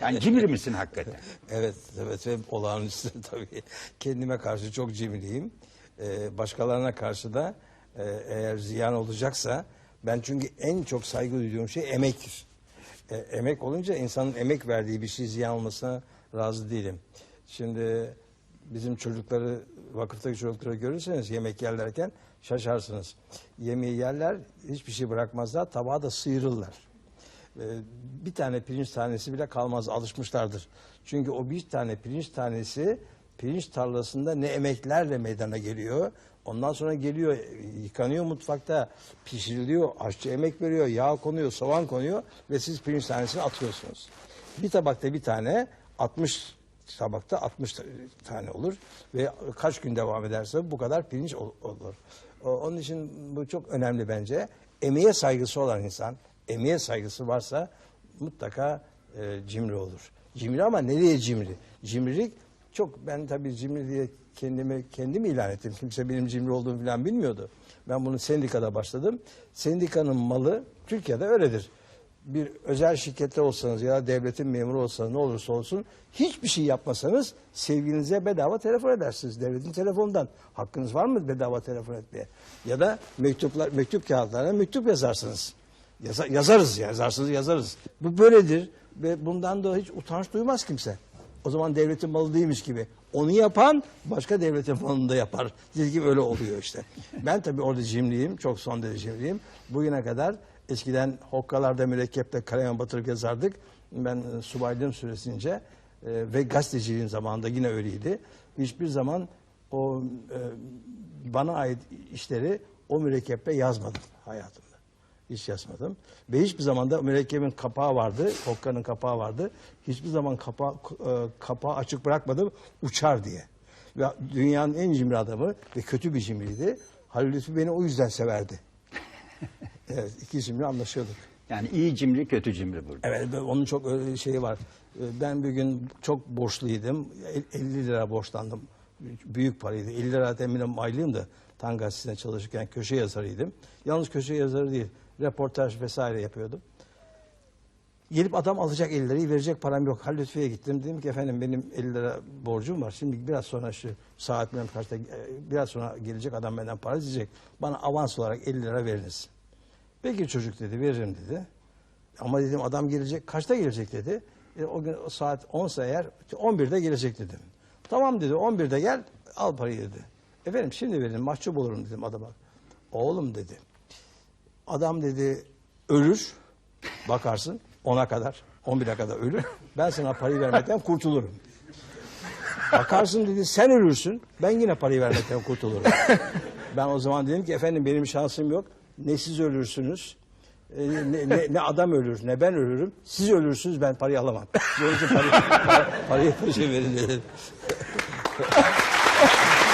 Yani cimri misin hakikaten? Evet, evet ve olağanüstü tabii. Kendime karşı çok cimriyim. Ee, başkalarına karşı da e, eğer ziyan olacaksa ben çünkü en çok saygı duyduğum şey emektir. E, emek olunca insanın emek verdiği bir şey ziyan olmasına razı değilim. Şimdi bizim çocukları, vakıftaki çocukları görürseniz yemek yerlerken şaşarsınız. Yemeği yerler, hiçbir şey bırakmazlar, tabağı da sıyırırlar. Ee, bir tane pirinç tanesi bile kalmaz alışmışlardır. Çünkü o bir tane pirinç tanesi pirinç tarlasında ne emeklerle meydana geliyor. Ondan sonra geliyor yıkanıyor mutfakta pişiriliyor aşçı emek veriyor yağ konuyor soğan konuyor ve siz pirinç tanesini atıyorsunuz. Bir tabakta bir tane 60 tabakta 60 tane olur ve kaç gün devam ederse bu kadar pirinç ol- olur. Onun için bu çok önemli bence. Emeğe saygısı olan insan, emeğe saygısı varsa mutlaka e, cimri olur. Cimri ama nereye cimri? Cimrilik çok ben tabii cimri diye kendimi kendim ilan ettim. Kimse benim cimri olduğumu falan bilmiyordu. Ben bunu sendikada başladım. Sendikanın malı Türkiye'de öyledir bir özel şirkette olsanız ya da devletin memuru olsanız ne olursa olsun hiçbir şey yapmasanız sevgilinize bedava telefon edersiniz devletin telefonundan. Hakkınız var mı bedava telefon etmeye? Ya da mektuplar mektup kağıtlarına mektup yazarsınız. Yaza- yazarız ya, yazarsınız yazarız. Bu böyledir ve bundan da hiç utanç duymaz kimse. O zaman devletin malı değilmiş gibi. Onu yapan başka devletin malını da yapar. Nitekim öyle oluyor işte. Ben tabii orada cimriyim. Çok son derece cimriyim. Bugüne kadar eskiden hokkalarda mürekkeple kalem batırıp yazardık. Ben e, subaylığım süresince e, ve gazeteciliğim zamanında yine öyleydi. Hiçbir zaman o e, bana ait işleri o mürekkeple yazmadım hayatımda. Hiç yazmadım. Ve hiçbir zaman da mürekkebin kapağı vardı, hokkanın kapağı vardı. Hiçbir zaman kapağı, e, kapağı açık bırakmadım uçar diye. Ve dünyanın en cimri adamı ve kötü bir cimriydi. Halil Lütfü beni o yüzden severdi. evet, iki cimri anlaşıyorduk. Yani iyi cimri, kötü cimri burada. Evet, ve onun çok öyle şeyi var. Ee, Ben bir gün çok borçluydum. El- 50 lira borçlandım. Büyük paraydı. 50 lira eminim aylığım da Tan Gazetesi'nde çalışırken köşe yazarıydım. Yalnız köşe yazarı değil, reportaj vesaire yapıyordum. Gelip adam alacak 50 lirayı verecek param yok. Halil Lütfü'ye gittim. Dedim ki efendim benim 50 lira borcum var. Şimdi biraz sonra şu saat bilmem kaçta e, biraz sonra gelecek adam benden para isteyecek. Bana avans olarak 50 lira veriniz. Peki çocuk dedi veririm dedi. Ama dedim adam gelecek kaçta gelecek dedi. E, o gün saat 10 eğer 11'de gelecek dedim. Tamam dedi 11'de gel al parayı dedi. Efendim şimdi verin mahcup olurum dedim adama. Oğlum dedi. Adam dedi ölür bakarsın 10'a kadar 11'e kadar ölür. Ben sana parayı vermekten kurtulurum. Bakarsın dedi sen ölürsün ben yine parayı vermekten kurtulurum. Ben o zaman dedim ki efendim benim şansım yok. Ne siz ölürsünüz e, ne, ne, ne adam ölür ne ben ölürüm. Siz ölürsünüz ben parayı alamam. İçin parayı, parayı peşin verin dedim. Obrigado.